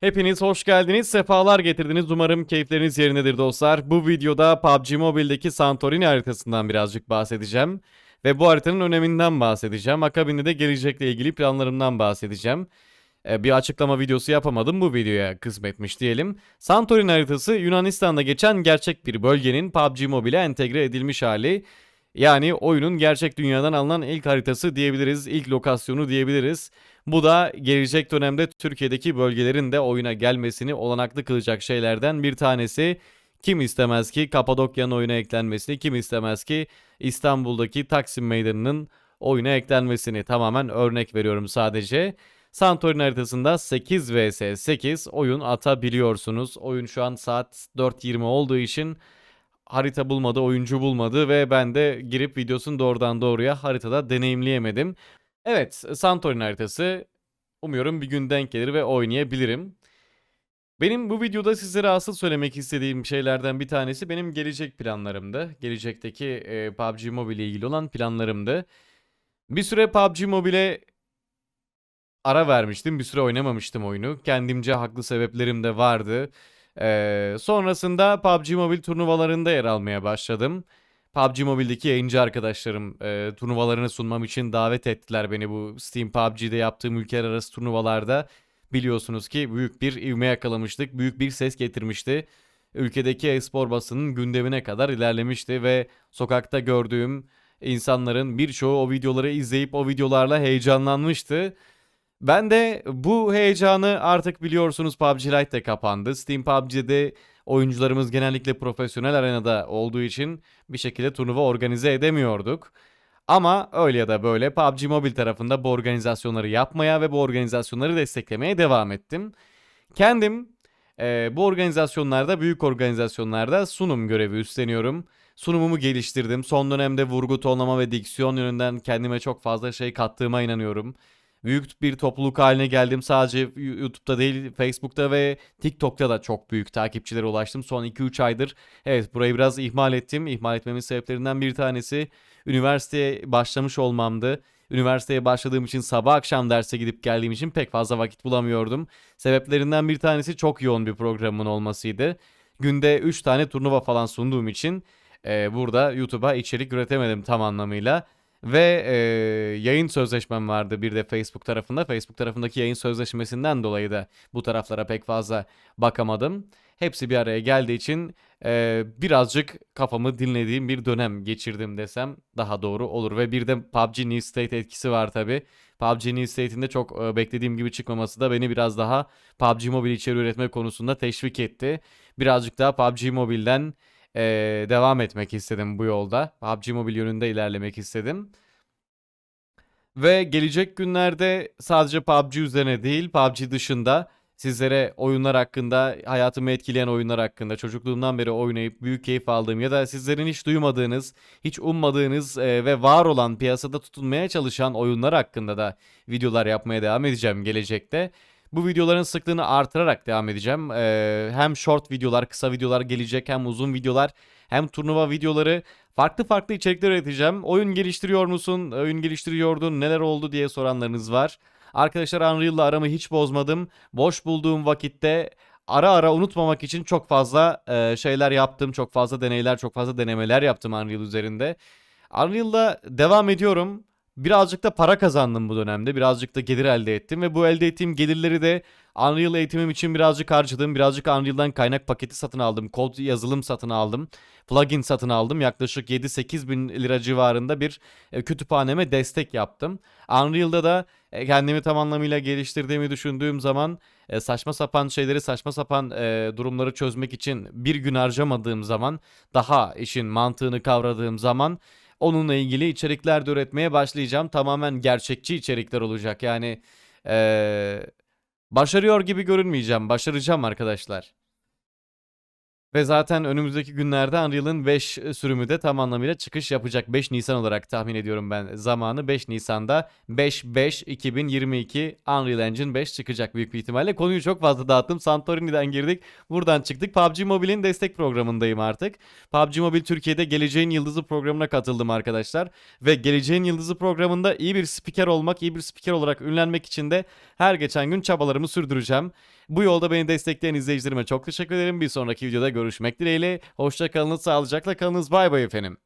Hepiniz hoş geldiniz, sefalar getirdiniz. Umarım keyifleriniz yerindedir dostlar. Bu videoda PUBG Mobile'deki Santorini haritasından birazcık bahsedeceğim. Ve bu haritanın öneminden bahsedeceğim. Akabinde de gelecekle ilgili planlarımdan bahsedeceğim. Ee, bir açıklama videosu yapamadım bu videoya kısmetmiş diyelim. Santorini haritası Yunanistan'da geçen gerçek bir bölgenin PUBG Mobile'e entegre edilmiş hali. Yani oyunun gerçek dünyadan alınan ilk haritası diyebiliriz, ilk lokasyonu diyebiliriz. Bu da gelecek dönemde Türkiye'deki bölgelerin de oyuna gelmesini olanaklı kılacak şeylerden bir tanesi. Kim istemez ki Kapadokya'nın oyuna eklenmesini, kim istemez ki İstanbul'daki Taksim Meydanı'nın oyuna eklenmesini tamamen örnek veriyorum sadece. Santorini haritasında 8 vs 8 oyun atabiliyorsunuz. Oyun şu an saat 4.20 olduğu için harita bulmadı, oyuncu bulmadı ve ben de girip videosunu doğrudan doğruya haritada deneyimleyemedim. Evet, Santorini haritası umuyorum bir gün denk gelir ve oynayabilirim. Benim bu videoda sizlere asıl söylemek istediğim şeylerden bir tanesi benim gelecek planlarımdı. Gelecekteki e, PUBG Mobile ile ilgili olan planlarımdı. Bir süre PUBG Mobile ara vermiştim. Bir süre oynamamıştım oyunu. Kendimce haklı sebeplerim de vardı. Ee, sonrasında PUBG Mobile turnuvalarında yer almaya başladım. PUBG Mobile'deki yayıncı arkadaşlarım e, turnuvalarını sunmam için davet ettiler beni bu Steam PUBG'de yaptığım ülkeler arası turnuvalarda. Biliyorsunuz ki büyük bir ivme yakalamıştık, büyük bir ses getirmişti. Ülkedeki e-spor basının gündemine kadar ilerlemişti ve sokakta gördüğüm insanların birçoğu o videoları izleyip o videolarla heyecanlanmıştı. Ben de bu heyecanı artık biliyorsunuz PUBG Lite de kapandı. Steam PUBG'de oyuncularımız genellikle profesyonel arenada olduğu için bir şekilde turnuva organize edemiyorduk. Ama öyle ya da böyle PUBG Mobile tarafında bu organizasyonları yapmaya ve bu organizasyonları desteklemeye devam ettim. Kendim e, bu organizasyonlarda, büyük organizasyonlarda sunum görevi üstleniyorum. Sunumumu geliştirdim. Son dönemde vurgu, tonlama ve diksiyon yönünden kendime çok fazla şey kattığıma inanıyorum. Büyük bir topluluk haline geldim. Sadece YouTube'da değil, Facebook'ta ve TikTok'ta da çok büyük takipçilere ulaştım. Son 2-3 aydır evet burayı biraz ihmal ettim. İhmal etmemin sebeplerinden bir tanesi üniversiteye başlamış olmamdı. Üniversiteye başladığım için sabah akşam derse gidip geldiğim için pek fazla vakit bulamıyordum. Sebeplerinden bir tanesi çok yoğun bir programın olmasıydı. Günde 3 tane turnuva falan sunduğum için e, burada YouTube'a içerik üretemedim tam anlamıyla. Ve e, yayın sözleşmem vardı bir de Facebook tarafında. Facebook tarafındaki yayın sözleşmesinden dolayı da bu taraflara pek fazla bakamadım. Hepsi bir araya geldiği için e, birazcık kafamı dinlediğim bir dönem geçirdim desem daha doğru olur. Ve bir de PUBG New State etkisi var tabi. PUBG New State'in de çok e, beklediğim gibi çıkmaması da beni biraz daha PUBG Mobile içeri üretme konusunda teşvik etti. Birazcık daha PUBG Mobile'den e, devam etmek istedim bu yolda. PUBG Mobile yönünde ilerlemek istedim. Ve gelecek günlerde sadece PUBG üzerine değil, PUBG dışında sizlere oyunlar hakkında, hayatımı etkileyen oyunlar hakkında, çocukluğumdan beri oynayıp büyük keyif aldığım ya da sizlerin hiç duymadığınız, hiç ummadığınız e, ve var olan piyasada tutunmaya çalışan oyunlar hakkında da videolar yapmaya devam edeceğim gelecekte. Bu videoların sıklığını artırarak devam edeceğim. Ee, hem short videolar, kısa videolar gelecek hem uzun videolar hem turnuva videoları farklı farklı içerikler üreteceğim. Oyun geliştiriyor musun? Oyun geliştiriyordun. Neler oldu diye soranlarınız var. Arkadaşlar Unreal'la aramı hiç bozmadım. Boş bulduğum vakitte ara ara unutmamak için çok fazla e, şeyler yaptım. Çok fazla deneyler, çok fazla denemeler yaptım Unreal üzerinde. Unreal'da devam ediyorum. Birazcık da para kazandım bu dönemde. Birazcık da gelir elde ettim ve bu elde ettiğim gelirleri de Unreal eğitimim için birazcık harcadım. Birazcık Unreal'dan kaynak paketi satın aldım. Kod yazılım satın aldım. Plugin satın aldım. Yaklaşık 7-8 bin lira civarında bir e, kütüphaneme destek yaptım. Unreal'da da e, kendimi tam anlamıyla geliştirdiğimi düşündüğüm zaman e, saçma sapan şeyleri saçma sapan durumları çözmek için bir gün harcamadığım zaman daha işin mantığını kavradığım zaman onunla ilgili içerikler de üretmeye başlayacağım. Tamamen gerçekçi içerikler olacak. Yani ee, başarıyor gibi görünmeyeceğim. Başaracağım arkadaşlar. Ve zaten önümüzdeki günlerde Unreal'ın 5 sürümü de tam anlamıyla çıkış yapacak. 5 Nisan olarak tahmin ediyorum ben zamanı. 5 Nisan'da 5-5-2022 Unreal Engine 5 çıkacak büyük bir ihtimalle. Konuyu çok fazla dağıttım. Santorini'den girdik. Buradan çıktık. PUBG Mobile'in destek programındayım artık. PUBG Mobile Türkiye'de Geleceğin Yıldızı programına katıldım arkadaşlar. Ve Geleceğin Yıldızı programında iyi bir spiker olmak, iyi bir spiker olarak ünlenmek için de her geçen gün çabalarımı sürdüreceğim. Bu yolda beni destekleyen izleyicilerime çok teşekkür ederim. Bir sonraki videoda görüşmek dileğiyle. Hoşça kalınız, sağlıcakla kalınız. Bay bay efendim.